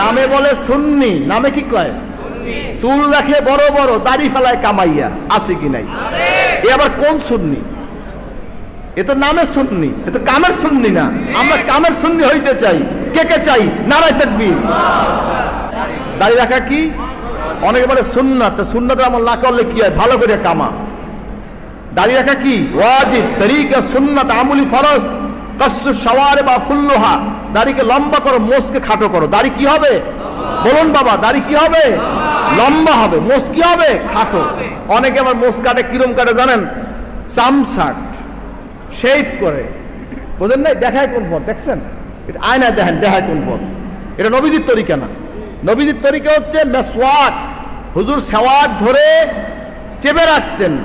নামে বলে সুন্নি নামে কি কয়? চুল রাখে বড় বড় দাড়ি ফেলায় কামাইয়া। আছে কি নাই? এ আবার কোন সুন্নি? এ তো নামের সুন্নি এ তো কামের সুন্নি না। আমরা কামের সুন্নি হইতে চাই। কে কে চাই? নারায় তাকবীর। দাড়ি রাখা কি? অনেকে বলে সুন্নাত। তা আমল না করলে কি হয়? ভালো করে কামা। দাড়ি রাখা কি? ওয়াজিব। তরিকা সুন্নাত আমুলি ফরজ। কসু সওয়ারে বা ফুল্লুহা। দাড়িকে লম্বা করো, মোষকে খাটো করো। দাড়ি কি হবে? বলুন বাবা, দাড়ি কি হবে? লম্বা হবে। মোষ কি হবে? খাটো। অনেকে আবার মোষ কাটে, কিরম কাটে জানেন? চামসাট শেপ করে। বোঝেন নাই? দেখায় কোন পথ, দেখছেন? এটা আয়নায় দেখেন, দেখায় কোন পথ। এটা নবীজির তরিকা না। নবীজির তরিকা হচ্ছে মেসওয়াক। হুজুর সেওয়াক ধরে চেপে রাখতেন।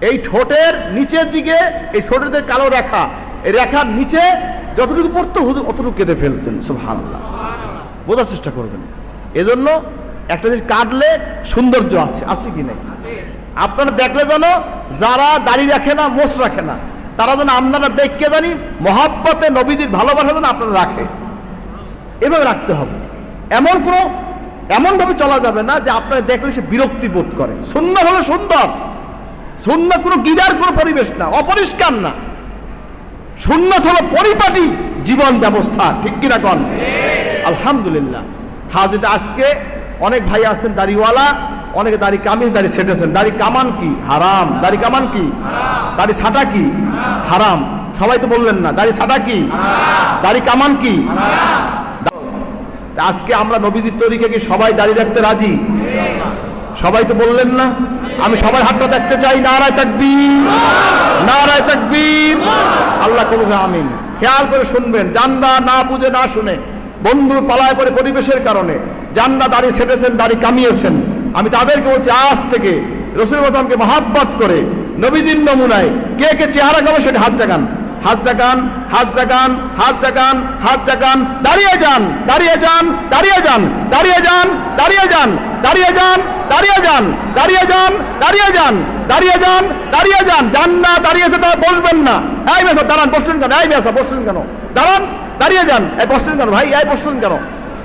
এই ঠোঁটের নিচের দিকে, এই ঠোঁটের কালো রেখা এই রেখার নিচে যতটুকু পড়তো হুজুর অতটুকু কেঁদে ফেলতেন সুবহানাল্লাহ। বোঝার চেষ্টা করবেন। এজন্য একটা জিনিস কাটলে সৌন্দর্য আছে আছে কি নাই? আপনারা দেখলে যেন যারা দাড়ি রাখে না মোষ রাখে না তারা যেন আপনারা দেখকে জানি মহাব্বতে নবীজির ভালোবাসা যেন আপনারা রাখে। এভাবে রাখতে হবে। এমন কোনো এমনভাবে চলা যাবে না যে আপনারা দেখলে সে বিরক্তি বোধ করে। সুন্দর হলো সুন্দর। সুন্নত কোনো গিরার কোনো পরিবেশ না অপরিষ্কার না। সুন্নত হলো পরিপাটি জীবন ব্যবস্থা, ঠিক কিনা কন? আলহামদুলিল্লাহ। হাজিতে আজকে অনেক ভাই আছেন দাড়িওয়ালা, অনেকে দাড়ি কামিজ, দাড়ি সেটেছেন দাড়ি কামান কি? হারাম। দাড়ি কামান কি? দাড়ি ছাটা কি? হারাম। সবাই তো বললেন না, দাড়ি ছাটা কি? দাড়ি কামান কি? আজকে আমরা নবীজির তরিকে কি সবাই দাঁড়িয়ে রাখতে রাজি? সবাই তো বললেন না, আমি সবার হাতটা দেখতে চাই, নারায় তাকবীর নারায় তাকবীর। আল্লাহ করুন আমিন। খেয়াল করে শুনবেন জানরা না বুঝে না শুনে বন্ধুর পালায় পরে পরিবেশের কারণে জানরা দাড়ি সেটেছেন দাড়ি কামিয়েছেন। আমি তাদেরকে বলছি, আজ থেকে রসুল হাসানকে মহাব্বত করে, নবীজির নমুনায় কে কে চেহারা খাবে সেটা হাত জাগান। হাত জাগান হাত জাগান হাত জাগান হাত জাগান, দাঁড়িয়ে যান দাঁড়িয়ে যান দাঁড়িয়ে যান দাঁড়িয়ে যান দাঁড়িয়ে যান দাঁড়িয়ে যান। দাঁড়িয়ে যান দাঁড়িয়ে যান দাঁড়িয়ে যান দাঁড়িয়ে যান দাঁড়িয়ে যান। যান না দাঁড়িয়েছে তারা বসবেন না। এই বেসা দাঁড়ান বসছেন কেন? এই বেসা বসছেন কেন? দাঁড়ান, দাঁড়িয়ে যান। এই বসছেন কেন ভাই? এই বসছেন কেন?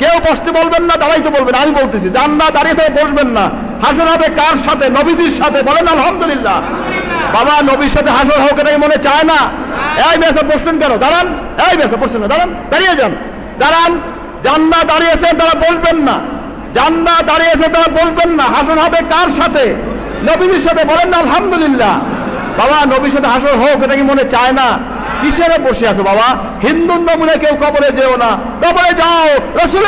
কেউ বসতে বলবেন না দাঁড়াইতে বলবেন, আমি বলতেছি। যান না, দাঁড়িয়ে থেকে বসবেন না। হাসর হবে কার সাথে? নবীদের সাথে। বলেন আলহামদুলিল্লাহ। বাবা, নবীর সাথে হাসর হোক এটাই মনে চায় না? এই বেসা বসছেন কেন? দাঁড়ান, এই বেসা বসছেন না। দাঁড়ান, দাঁড়িয়ে যান। দাঁড়ান জান্না দাঁড়িয়েছেন তারা বসবেন না। জান্না দাঁড়িয়েছে তারা বসবেন না। হাসন হবে কার সাথে? নবীর সাথে বলেন না, আলহামদুলিল্লাহ। বাবা, নবীর সাথে হাসন হোক, এটা কি মনে চায় না? কিসের বসে আছে বাবা? হিন্দুর নমুনে কেউ কবরে যেও না। কবরে যাও, রসুল